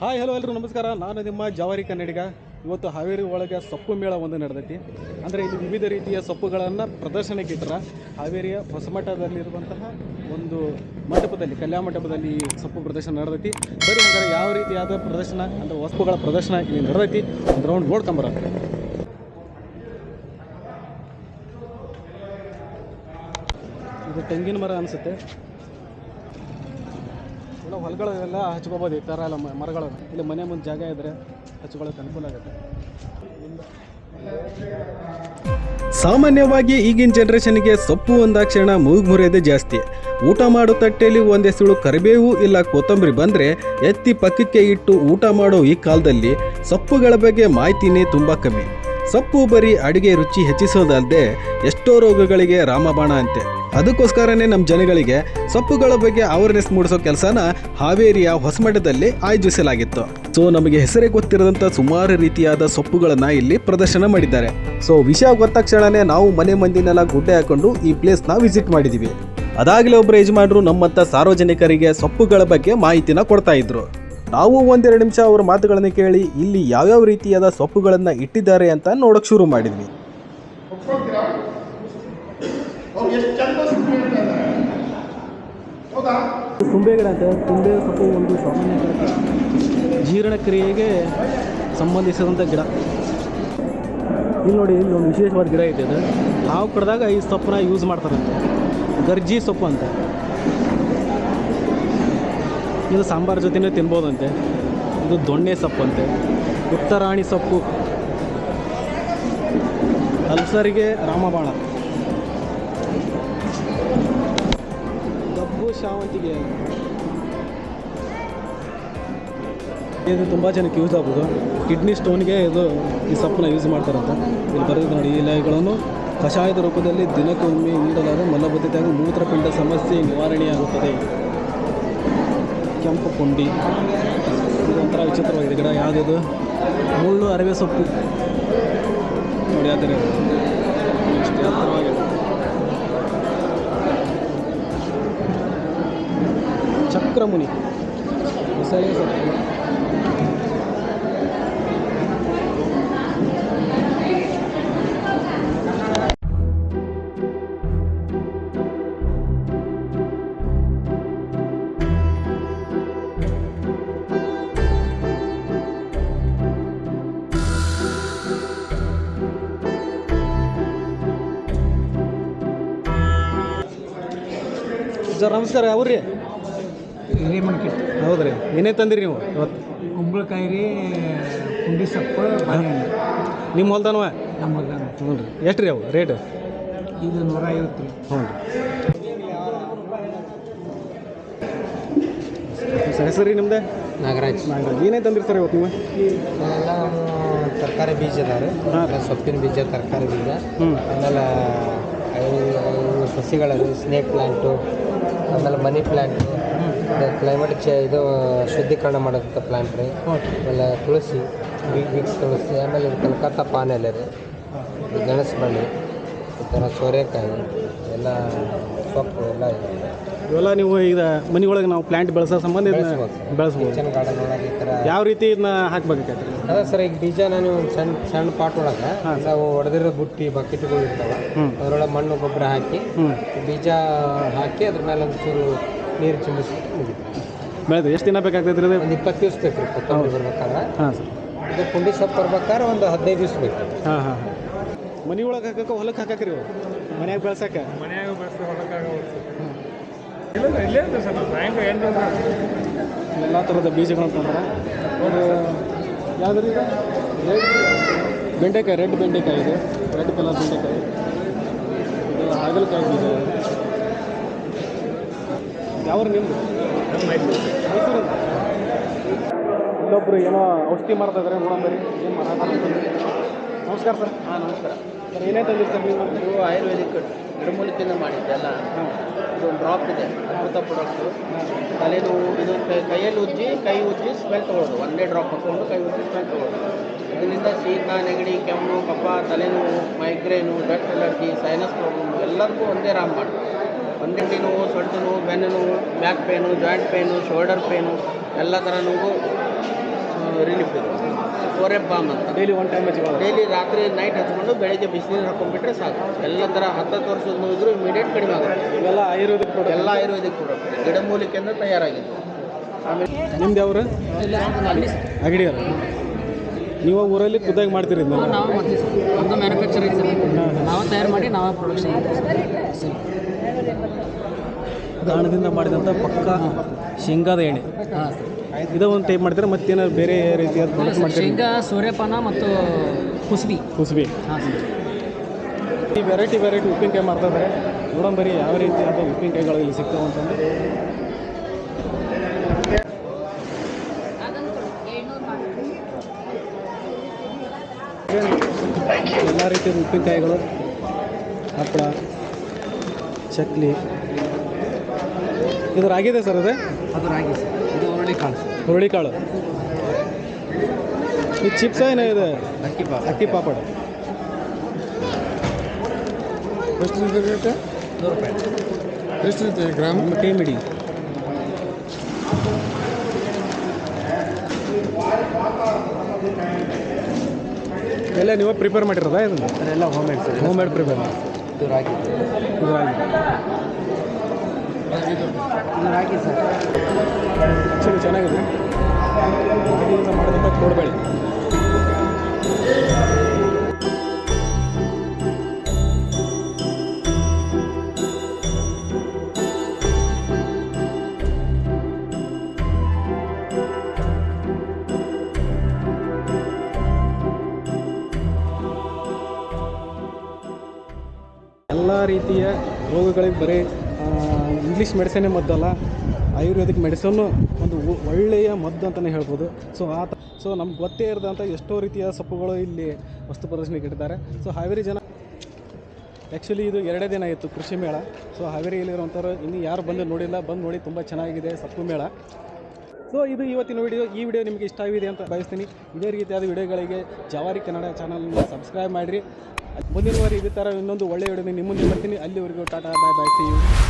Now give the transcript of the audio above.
Hi hello ಎಲ್ಲರೂ ನಮಸ್ಕಾರ. ನಾನು ನಿಮ್ಮ ಜವಾರಿ ಕನ್ನಡಿಗ. ಇವತ್ತು ಹಾವೇರಿ ಒಳಗೆ ಸೊಪ್ಪು ಮೇಳ ಒಂದು ನಡೆದೈತಿ. ಅಂದರೆ ಇಲ್ಲಿ ವಿವಿಧ ರೀತಿಯ ಸೊಪ್ಪುಗಳನ್ನು ಪ್ರದರ್ಶನಕ್ಕೆ ಇಟ್ಟರ ಹಾವೇರಿಯ ಹೊಸಮಠದಲ್ಲಿರುವಂತಹ ಒಂದು ಮಂಟಪದಲ್ಲಿ, ಕಲ್ಯಾಣ ಮಂಟಪದಲ್ಲಿ ಈ ಸೊಪ್ಪು ಪ್ರದರ್ಶನ ನಡೆದೈತಿ. ಬರೀ ಹಾಗಾದ್ರೆ ಯಾವ ರೀತಿಯಾದ ಪ್ರದರ್ಶನ, ಅಂದರೆ ವಸ್ತುಗಳ ಪ್ರದರ್ಶನ ಇಲ್ಲಿ ನಡೆದೈತಿ. ಒಂದು ರೌಂಡ್ ನೋಡ್ಕೊಂಬರ ಇದು ತೆಂಗಿನ ಮರ ಅನಿಸುತ್ತೆ. ಎಲ್ಲ ಹೊಲಗಳೆಲ್ಲ ಹಚ್ಕೋಬೋದು ಈ ಥರ ಎಲ್ಲ ಮರಗಳು ಇಲ್ಲಿ ಮನೆ ಮುಂದೆ ಜಾಗ ಇದ್ದರೆ ಹಚ್ಕೊಳ್ಳೋಕೆ ಅನುಕೂಲ ಆಗುತ್ತೆ. ಸಾಮಾನ್ಯವಾಗಿ ಈಗಿನ ಜನ್ರೇಷನ್ಗೆ ಸೊಪ್ಪು ಒಂದಾಕ್ಷಣ ಮೂಗ್ ಮುರಿಯೋದೇ ಜಾಸ್ತಿ. ಊಟ ಮಾಡೋ ತಟ್ಟೆಯಲ್ಲಿ ಒಂದೆಸಳು ಕರಿಬೇವು ಇಲ್ಲ ಕೊತ್ತಂಬರಿ ಬಂದರೆ ಎತ್ತಿ ಪಕ್ಕಕ್ಕೆ ಇಟ್ಟು ಊಟ ಮಾಡೋ ಈ ಕಾಲದಲ್ಲಿ ಸೊಪ್ಪುಗಳ ಬಗ್ಗೆ ಮಾಹಿತಿನೇ ತುಂಬ ಕಮ್ಮಿ. ಸೊಪ್ಪು ಬರೀ ಅಡುಗೆ ರುಚಿ ಹೆಚ್ಚಿಸೋದಲ್ಲದೆ ಎಷ್ಟೋ ರೋಗಗಳಿಗೆ ರಾಮಬಾಣ ಅಂತೆ. ಅದಕ್ಕೋಸ್ಕರನೇ ನಮ್ಮ ಜನಗಳಿಗೆ ಸೊಪ್ಪುಗಳ ಬಗ್ಗೆ ಅವೇರ್ನೆಸ್ ಮೂಡಿಸೋ ಕೆಲಸನ ಹಾವೇರಿಯ ಹೊಸಮಠದಲ್ಲಿ ಆಯೋಜಿಸಲಾಗಿತ್ತು. ಸೊ ನಮಗೆ ಹೆಸರೇ ಗೊತ್ತಿರದಂತ ಸುಮಾರು ರೀತಿಯಾದ ಸೊಪ್ಪುಗಳನ್ನ ಇಲ್ಲಿ ಪ್ರದರ್ಶನ ಮಾಡಿದ್ದಾರೆ. ಸೊ ವಿಷಯ ಗೊತ್ತಕ್ಷಣನೇ ನಾವು ಮನೆ ಮಂದಿನೆಲ್ಲ ಗುಡ್ಡೆ ಹಾಕೊಂಡು ಈ ಪ್ಲೇಸ್ನ ವಿಸಿಟ್ ಮಾಡಿದ್ದೀವಿ ಅದಾಗಲೇ ಒಬ್ಬರು ಯಜಮಾನರು ನಮ್ಮಂಥ ಸಾರ್ವಜನಿಕರಿಗೆ ಸೊಪ್ಪುಗಳ ಬಗ್ಗೆ ಮಾಹಿತಿನ ಕೊಡ್ತಾ ಇದ್ರು. ನಾವು ಒಂದೆರಡು ನಿಮಿಷ ಅವ್ರ ಮಾತುಗಳನ್ನು ಕೇಳಿ ಇಲ್ಲಿ ಯಾವ್ಯಾವ ರೀತಿಯಾದ ಸೊಪ್ಪುಗಳನ್ನು ಇಟ್ಟಿದ್ದಾರೆ ಅಂತ ನೋಡೋಕೆ ಶುರು ಮಾಡಿದ್ವಿ. ತುಂಬೆ ಗಿಡ ಅಂತ ತುಂಬೆ ಸೊಪ್ಪು ಒಂದು ಸಾಮಾನ್ಯ ಜೀರ್ಣಕ್ರಿಯೆಗೆ ಸಂಬಂಧಿಸಿದಂಥ ಗಿಡ. ಇಲ್ಲಿ ನೋಡಿ, ಇಲ್ಲಿ ಒಂದು ವಿಶೇಷವಾದ ಗಿಡ ಇದೆ. ಅದು ಹಾವು ಕಡ್ದಾಗ ಈ ಸೊಪ್ಪನ್ನ ಯೂಸ್ ಮಾಡ್ತಾರಂತೆ ಗರ್ಜಿ ಸೊಪ್ಪು ಅಂತ. ಇದು ಸಾಂಬಾರ್ ಜೊತೆನೇ ತಿನ್ಬೋದಂತೆ. ಇದು ದೊಣ್ಣೆ ಸೊಪ್ಪು ಅಂತೆ ಉತ್ತರಾಣಿ ಸೊಪ್ಪು. ಅಲ್ಸರಿಗೆ ರಾಮಬಾಣ. ಕಬ್ಬು ಶಾವಂತಿಗೆ ಇದು ತುಂಬ ಜನಕ್ಕೆ ಯೂಸ್ ಆಗ್ಬೋದು ಕಿಡ್ನಿ ಸ್ಟೋನ್ಗೆ ಇದು ಈ ಸೊಪ್ಪನ್ನ ಯೂಸ್ ಮಾಡ್ತಾರಂತೆ. ಇಲ್ಲಿ ಬರೆದು ನೋಡಿ, ಈ ಲಯಗಳನ್ನು ಕಷಾಯದ ರೂಪದಲ್ಲಿ ದಿನಕ್ಕೊಮ್ಮೆ ಮಲಬದ್ಧತೆ ಹಾಗೂ ಮೂತ್ರಪಿಂಡ ಸಮಸ್ಯೆ ನಿವಾರಣೆಯಾಗುತ್ತದೆ. ಕೆಂಪು ಪುಂಡಿ. ಇದೊಂಥರ ವಿಚಿತ್ರವಾಗಿದೆ. ಗಿಡ ಯಾವುದಿದು ಮುಳ್ಳು ಅರವೆ ಸೊಪ್ಪು. ನೋಡಿ ಎತ್ತರವಾಗಿದೆ. ಚಕ್ರಮುನಿ. ಮೊಸಳೆ ಸೊಪ್ಪು. ಸರ್ ನಮಸ್ಕಾರ. ಯಾವ್ರಿ? ಹೌದು ಹೌದ್ರಿ. ಏನೇ ತಂದಿರಿ ನೀವು? ಇವತ್ತು ಕುಂಬಳಕಾಯಿ ರೀ ಪುಂಡಿ ಸೊಪ್ಪು ಬಾಳೆಹಣ್ಣು. ನಿಮ್ಮ ಹೊಲ್ದನವ? ನಮ್ಮ ಹೊಲ್ದಾನ ಹ್ಞೂ ರೀ. ಎಷ್ಟು ರೀ ಅವು? ರೇಟ್? ಇದು ನೂರ ಐವತ್ತು ರೀ. ಹ್ಞೂ ರೀ. ಸರ್ ಹೆಸರು ರೀ ನಿಮ್ದೆ? ನಾಗರಾಜ್. ನಾಗರಾಜ್. ಏನೇ ತಂದಿರಿ ಸರ್ ಇವತ್ತು ನೀವು? ಎಲ್ಲ ತರಕಾರಿ ಬೀಜ ಅದಾವೆ ಹಾಂ. ಸೊಪ್ಪಿನ ಬೀಜ ತರಕಾರಿ ಬೀಜ. ಹ್ಞೂ. ಆಮೇಲೆ ಇವು ಸ್ನೇಕ್ ಪ್ಲ್ಯಾಂಟು ಆಮೇಲೆ ಮನಿ ಪ್ಲ್ಯಾಂಟು ಕ್ಲೈಮೇಟ್ ಚೇ ಇದು ಶುದ್ಧೀಕರಣ ಮಾಡೋಂಥ ಪ್ಲ್ಯಾಂಟ್ ರೀ. ಆಮೇಲೆ ತುಳಸಿ ವಿಕ್ಸ್ ತುಳಸಿ ಆಮೇಲೆ ಇದು ಕಲ್ಕತ್ತಾ ಪಾನ್ ಎಲೆ ರೀ ಗೆಣಸು ಬಳ್ಳಿ ಈ ಥರ ಸೋರೆಕಾಯಿ ಎಲ್ಲ ಸೊಪ್ಪು ಎಲ್ಲ ಇದೆ. ಇವೆಲ್ಲ ನೀವು ಈಗ ಮನೆ ಒಳಗೆ ನಾವು ಪ್ಲಾಂಟ್ ಬೆಳೆಸೋ ಸಂಬಂಧ ಇದನ್ನ ಬೆಳೆಸ್ಬೋದು. ಬೆಳೆಸ್ಬೋದು. ಕಿಚನ್ ಗಾರ್ಡನ್ ಒಳಗೆ ಈ ಥರ ಯಾವ ರೀತಿ ಇದನ್ನ ಹಾಕ್ಬೇಕಾಗತ್ತೆ ಅದ ಸರ್ ಈಗ ಬೀಜ ನಾನು ಒಂದು ಸಣ್ಣ ಸಣ್ಣ ಪಾಟ್ ಒಳಗೆ ನಾವು ಹೊಡೆದಿರೋ ಬುಟ್ಟಿ ಬಕೆಟ್ಗಳು ಇರ್ತಾವೆ ಹ್ಞೂ ಅದರೊಳಗೆ ಮಣ್ಣು ಗೊಬ್ಬರ ಹಾಕಿ ಹ್ಞೂ ಬೀಜ ಹಾಕಿ ಅದ್ರ ಮೇಲೆ ಒಂಚೂರು ನೀರು ಚಿಮ್ಮಿಸಿ ಬೆಳದು ಬೆಳೆದು ಎಷ್ಟು ದಿನ ಬೇಕಾಗ್ತೈತೆ ರೀ ಒಂದು ಇಪ್ಪತ್ತು ದಿವಸ ಬೇಕು ರೀ ಕೊತ್ತಂಬರಿ ಬರ್ಬೇಕಾದ್ರೆ. ಹಾಂ ಸರ್. ಇದು ಪುಂಡಿ ಸೊಪ್ಪು ಬರ್ಬೇಕಾದ್ರೆ ಒಂದು ಹದಿನೈದು ದಿವಸ ಬೇಕು. ಹಾಂ ಹಾಂ ಮನೆ ಒಳಗೆ ಹಾಕಕ್ಕೆ ಹೊಲಕ್ಕೆ ಹಾಕಕ್ಕೆ ರೀ ಮನ್ಯಾಗ ಬೆಳ್ಸಕ್ಕೆ? ಎಲ್ಲ ಥರದ ಬೀಜಗಳು ತಂದ್ರೆ ಒಂದು ಯಾವುದ್ರ ಈಗ ರೆಡ್ ಬೆಂಡೆಕಾಯಿ ರೆಡ್ ಬೆಂಡೆಕಾಯಿ ಇದೆ. ರೆಡ್ ಕಲರ್ ಬೆಂಡೆಕಾಯಿ. ಇದು ಹಾಗಲಕಾಯಿ ಬೀಜ. ಯಾವ ನಿಮ್ಮದು ಮೈಸೂರು ಇಲ್ಲೊಬ್ಬರು ಏನೋ ಔಷಧಿ ಮಾಡ್ತಾ ಇದ್ದಾರೆ ನೋಡಂಬರಿ ಏನು ನಮಸ್ಕಾರ ಸರ್. ಹಾಂ ನಮಸ್ಕಾರ. ಏನೇ ತಂದಿರ್ತಾರೆ ನೀವು? ಇದು ಆಯುರ್ವೇದಿಕ್ ಗಿಡಮೂಲಿಕೆಯಿಂದ ಮಾಡಿದ್ದೆ ಅಲ್ಲ. ಇದು ಡ್ರಾಪ್ ಇದೆ ಅಮೃತ ಪ್ರಾಡಕ್ಟು ತಲೆನೋವು ಇದು ಕೈಯಲ್ಲಿ ಉಜ್ಜಿ ಕೈ ಉಜ್ಜಿ ಸ್ಮೆಲ್ ತೊಗೊಳ್ಳೋದು. ಒಂದೇ ಡ್ರಾಪ್ ಹಾಕ್ಕೊಂಡು ಕೈ ಉಜ್ಜಿ ಸ್ಮೆಲ್ ತೊಗೊಳ್ಳೋದು. ಇದರಿಂದ ಶೀತ ನೆಗಡಿ ಕೆಮ್ಮು ಕಫ ತಲೆನೋವು migraine dust allergy sinus problem ಎಲ್ಲರಿಗೂ ಒಂದೇ ರಾಮ್ ಮಾಡಿ. ಒಂದೇ ನೋವು ಸೊಂಟ ನೋವು ಬೆನ್ನು ನೋವು back pain joint pain shoulder pain ಎಲ್ಲ ಥರ ನೋವು ರಿಲೀಫ್ ಇದೆ. ಫೋರ್ ಎಫ್ ಬಾಮ್ ಅಂತ ಡೈಲಿ ಒನ್ ಟೈಮ್ ಹಚ್ಕೊಂಡು ಡೈಲಿ ರಾತ್ರಿ ನೈಟ್ ಹಚ್ಕೊಂಡು ಬೆಳಿಗ್ಗೆ ಬಿಸಿನೀರು ಹಾಕೊಂಡ್ಬಿಟ್ರೆ ಸಾಕು. ಎಲ್ಲ ಥರ ಹತ್ತತ್ತು ವರ್ಷದ ನೋವಿದ್ರು ಇಮಿಡಿಯೇಟ್ ಕಡಿಮೆ ಆಗುತ್ತೆ. ಇವೆಲ್ಲ ಆಯುರ್ವೇದಿಕ್ ಪ್ರಾಡಕ್ಟ್ ಎಲ್ಲ ಆಯುರ್ವೇದಿಕ್ ಪ್ರಾಡಕ್ಟ್ ಗಿಡಮೂಲಿಕೆಯಿಂದ ತಯಾರಾಗಿದ್ದು. ಆಮೇಲೆ ನಿಮ್ದು ಯಾವ್ರು? ಅಗಡಿಯವರು. ನೀವು ಊರಲ್ಲಿ ಖುದ್ದಾಗಿ ಮಾಡ್ತೀರಿ ನಾವು ಮಾಡ್ತೀವಿ ಸರ್. ನಾವೇ ಮ್ಯಾನುಫ್ಯಾಕ್ಚರಿಂಗ್ ನಾವು ತಯಾರು ಮಾಡಿ ನಾವೇ ಪ್ರೊಡಕ್ಷನ್ ಸರ್. ಗಾಣದಿಂದ ಮಾಡಿದಂಥ ಪಕ್ಕ ಶೇಂಗಾದ ಎಣ್ಣೆ. ಹಾಂ ಇದು ಒಂದು ಟೈಪ್ ಮಾಡ್ತೀರಾ? ಮತ್ತೇನಾದ್ರು ಬೇರೆ ರೀತಿಯಾದ ಪ್ರಾಡಕ್ಟ್ ಮಾಡ್ತೀರಿ? ಶೇಂಗಾ ಸೂರ್ಯಪಾನ ಮತ್ತು ಕುಸುಬಿ. ಕುಸುಬಿ. ಹಾಂ ಈ ವೆರೈಟಿ ವೆರೈಟಿ ಉಪ್ಪಿನಕಾಯಿ ಮಾಡ್ತಾ ಇದ್ದಾರೆ. ನೋಡಂಬರಿ ಬರೀ ಯಾವ ರೀತಿಯಾದ ಉಪ್ಪಿನಕಾಯಿಗಳು ಇಲ್ಲಿ ಸಿಗ್ತಾವೆ ಅಂತಂದು. ಎಲ್ಲ ರೀತಿಯ ಉಪ್ಪಿನಕಾಯಿಗಳು ಹಪ್ಪಳ ಚಕ್ಲಿ. ಇದು ರಾಗಿದೆ ಸರ್ ಅದೇ? ಅದು ರಾಗಿ ಸರ್. ಒಳ್ಳೆ ಹುರುಳಿಕಾಳು. ಈ ಚಿಪ್ಸ್ ಏನೋ ಇದೆ? ಅಕ್ಕಿ ಪಾ ಅಕ್ಕಿ ಪಾಪಡ್. ಎಷ್ಟು ರೇಟ್? ನೂರು ರೂಪಾಯಿ. ಎಷ್ಟು ಇದೆ ಗ್ರಾಮ್? ನಮ್ಮ ಮಿಡಿ. ಎಲ್ಲ ನೀವು ಪ್ರಿಪೇರ್ ಮಾಡಿರೋದಾ ಇದನ್ನು? ಎಲ್ಲ home made sir home made prepare ಇದು ರಾಗಿ. ಇದು ರಾಗಿ. ಆ್ಯಕ್ಚುಲಿ ಚೆನ್ನಾಗಿದೆ. ರಾಗಿಯಿಂದ ಮಾಡಿದಂಥ ಕೋಡ್ಬೇಳೆ ಎಲ್ಲ ರೀತಿಯ ರೋಗಗಳಿಗೆ ಬರೀ ಇಂಗ್ಲೀಷ್ ಮೆಡಿಸನ್ನೇ ಮದ್ದಲ್ಲ ಆಯುರ್ವೇದಿಕ್ ಮೆಡಿಸನ್ನು ಒಂದು ಒಳ್ಳೆಯ ಮದ್ದು ಅಂತಲೇ ಹೇಳ್ಬೋದು. ಸೊ ಆ ತ ಸೊ ನಮ್ಗೆ ಗೊತ್ತೇ ಇರದಂಥ ಎಷ್ಟೋ ರೀತಿಯ ಸೊಪ್ಪುಗಳು ಇಲ್ಲಿ ವಸ್ತು ಪ್ರದರ್ಶನಕ್ಕೆ ಇಟ್ಟಿದ್ದಾರೆ. ಸೊ ಹಾವೇರಿ ಜನ ಆ್ಯಕ್ಚುಲಿ ಇದು ಎರಡೇ ದಿನ ಇತ್ತು ಕೃಷಿ ಮೇಳ. ಸೊ ಹಾವೇರಿಯಲ್ಲಿರುವಂಥವ್ರು ಇನ್ನು ಯಾರು ಬಂದು ನೋಡಿಲ್ಲ, ಬಂದು ನೋಡಿ ತುಂಬ ಚೆನ್ನಾಗಿದೆ ಸೊಪ್ಪು ಮೇಳ. ಸೊ ಇದು ಇವತ್ತಿನ ವಿಡಿಯೋ. ಈ ವಿಡಿಯೋ ನಿಮಗೆ ಇಷ್ಟ ಆಗಿದೆ ಅಂತ ಬಯಸ್ತೀನಿ ಇದೇ ರೀತಿಯಾದ ವಿಡಿಯೋಗಳಿಗೆ ಜವಾರಿ ಕನ್ನಡ ಚಾನಲ್ನ ಸಬ್ಸ್ಕ್ರೈಬ್ ಮಾಡಿರಿ. ಮುಂದಿನ ವಾರ ಇದೇ ಥರ ಇನ್ನೊಂದು ಒಳ್ಳೆಯ ವಿಡಿಯೋ ನಿಮ್ಮ ಮುಂದೆ ಬರ್ತೀನಿ. ಅಲ್ಲಿವರೆಗೂ tata bye bye see you